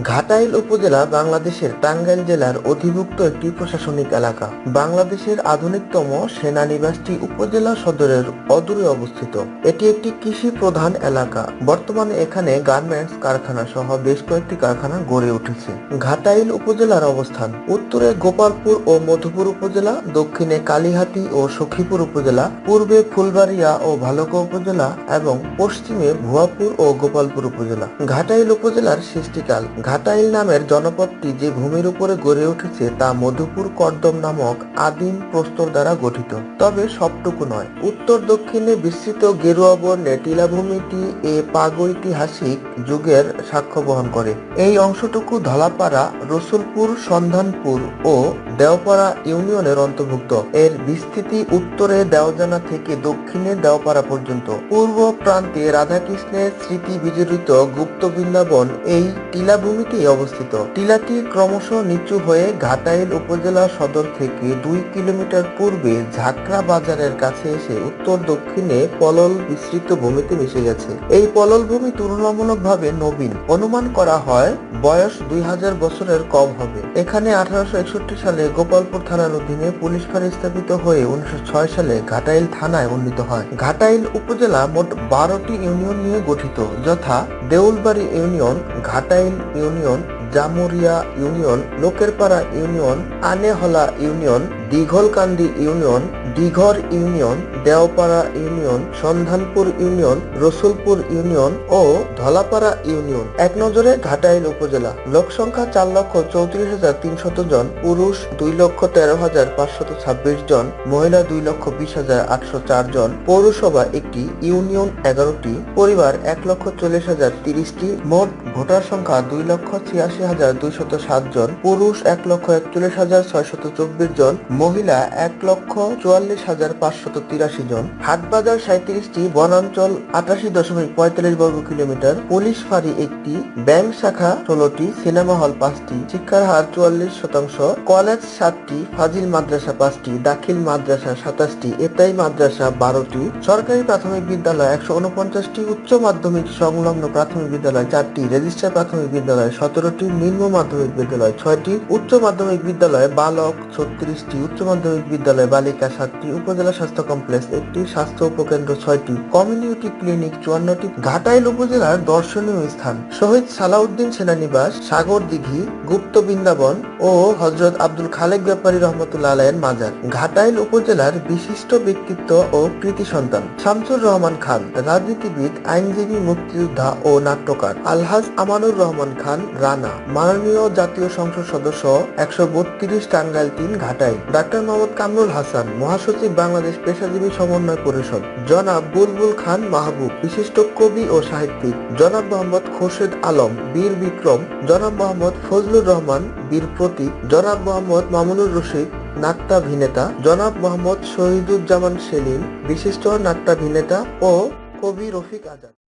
ঘাটাইল উপজেলা বাংলাদেশের টাঙ্গাইল জেলার অধিভুক্ত একটি প্রশাসনিক এলাকা। বাংলাদেশের আধুনিকতম সেনানিবাসটি উপজেলা সদরের অদূরে অবস্থিত। এটি একটি কৃষি প্রধান এলাকা। বর্তমানে এখানে গার্মেন্টস কারখানা সহ বেশ কয়েকটি কারখানা গড়ে উঠেছে। ঘাটাইল উপজেলার অবস্থান। উত্তরে গোপালপুর ও মধুপুর উপজেলা, দক্ষিণে কালীহাতি ও সখীপুর উপজেলা, পূর্বে ফুলবাড়িয়া ও ভালুকা উপজেলা এবং পশ্চিমে ভুয়াপুর ও গোপালপুর উপজেলা। ঘাটাইল উপজেলার সৃষ্টিকাল ঘাটাইল নামের জনপদটি যে ভূমির উপরে গড়ে উঠেছে তা মধুপুর কর্দম নামক আদিম প্রস্তর দ্বারা গঠিত। তবে সবটুকু নয়। উত্তর দক্ষিণে বিস্তৃত গেরুয়া বর্ণের টিলাভূমিটি এ প্রাগৈতিহাসিক যুগের সাক্ষ্য বহন করে। এই অংশটুকু ধলাপাড়া, রসুলপুর, সন্ধানপুর ও দেওপাড়া ইউনিয়নের অন্তর্ভুক্ত। এর বিস্তৃতি উত্তরে দেওজানা থেকে দক্ষিণে দেওপাড়া পর্যন্ত। পূর্ব প্রান্তে রাধাকৃষ্ণের স্মৃতি বিজড়িত গুপ্ত বৃন্দাবন এই টিলাভূমিতেই অবস্থিত। টিলাটি ক্রমশ নিচু হয়ে ঘাটাইল উপজেলা সদর থেকে দুই কিলোমিটার পূর্বে ঝাকরা বাজারের কাছে এসে উত্তর দক্ষিণে পলল বিস্তৃত ভূমিতে মিশে গেছে। এই পলল ভূমি তুলনামূলকভাবে নবীন। অনুমান করা হয়, বয়স দুই হাজার বছরের কম হবে। এখানে আঠারোশো একষট্টি সালে গোপালপুর থানার অধীনে পুলিশ ফাঁড়ি স্থাপিত হয়ে উনিশশো ছয় সালে ঘাটাইল থানায় উন্নীত হয়। ঘাটাইল উপজেলা মোট বারোটি ইউনিয়ন নিয়ে গঠিত, যথা Deulbari union, Ghatail union Jamuria union Lokerpara union Anehala union Dighalkandi union, Dighar union, Deopara union, Sandhanpur union, Rasulpur union ও ধলাপাড়া ইউনিয়ন। এক নজরে ঘাটাইল উপজেলা। লোক সংখ্যা চার লক্ষ চৌত্রিশ হাজার তিনশত জন, পুরুষ দুই লক্ষ তেরো হাজার পাঁচশত ছাব্বিশ জন, মহিলা দুই লক্ষ বিশ হাজার আটশো চার জন। পৌরসভা একটি, ইউনিয়ন এগারোটি, পরিবার এক লক্ষ চল্লিশ হাজার তিরিশটি, মোট ভোটার সংখ্যা দুই লক্ষ ছিয়াশি হাজার দুইশত সাত জন, পুরুষ এক লক্ষ একচল্লিশ হাজার ছয়শত চব্বিশ জন মহিলা এক লক্ষ চুয়াল্লিশ হাজার পাঁচশত তিরাশি জন। হাটবাজার সাঁত্রিশটি বনাঞ্চল আটাশি দশমিক পঁয়তাল্লিশ বর্গ কিলোমিটার। পুলিশ ফাঁড়ি একটি, ব্যাংক শাখা ষোলোটি, সিনেমা হল পাঁচটি, শিক্ষার হার চুয়াল্লিশ শতাংশ, কলেজ সাতটি, ফাজিল মাদ্রাসা পাঁচটি, দাখিল মাদ্রাসা সাতাশটি, এতাই মাদ্রাসা বারোটি, সরকারি প্রাথমিক বিদ্যালয় একশো উনপঞ্চাশটি উচ্চ মাধ্যমিক সংলগ্ন প্রাথমিক বিদ্যালয় চারটি, রেজিস্টার প্রাথমিক বিদ্যালয় সতেরোটি, নিম্ন মাধ্যমিক বিদ্যালয় ছয়টি, উচ্চ মাধ্যমিক বিদ্যালয় বালক ছত্রিশটি উচ্চ মাধ্যমিক বিদ্যালয় বালিকা সাতটি উপজেলা স্বাস্থ্য কমপ্লেক্স একটি স্বাস্থ্য উপকেন্দ্র ছয়টি। Community clinic চুয়ান্নটি। ঘাটাইল উপজেলার দর্শনীয় স্থান। শহীদ সালাউদ্দিন সেনানিবাস সাগর দিঘি গুপ্ত বৃন্দাবন ও হজরত আব্দুল খালেক ব্যাপারী রহমতুল্লাহ আলাইয়ের মাজার। ঘাটাইল উপজেলার বিশিষ্ট ব্যক্তিত্ব ও কৃতি সন্তান শামসুর রহমান খান, রাজনীতিবিদ, আইনজীবী, মুক্তিযোদ্ধা ও নাট্যকার। আলহাজ আমানুর রহমান খান, রানা। মাননীয় জাতীয় সংসদ সদস্য, একশো বত্রিশ টাঙ্গাইল তিন ঘাটাইল ডাক্তার মোহাম্মদ কামরুল হাসান, মহাসচিব বাংলাদেশ পেশাজীবী সমন্বয় পরিষদ। জনাব বুলবুল খান মাহবুব, বিশিষ্ট কবি ও সাহিত্যিক। জনাব মোহাম্মদ খোরশেদ আলম, বীর বিক্রম। জনাব মোহাম্মদ ফজলুর রহমান, বীর প্রতীক। জনাব মোহাম্মদ মামুনুর রশিদ, নাট্যাভিনেতা। জনাব মোহাম্মদ শহীদুজ্জামান সেলিম, বিশিষ্ট নাট্যাভিনেতা ও কবি রফিক আজাদ।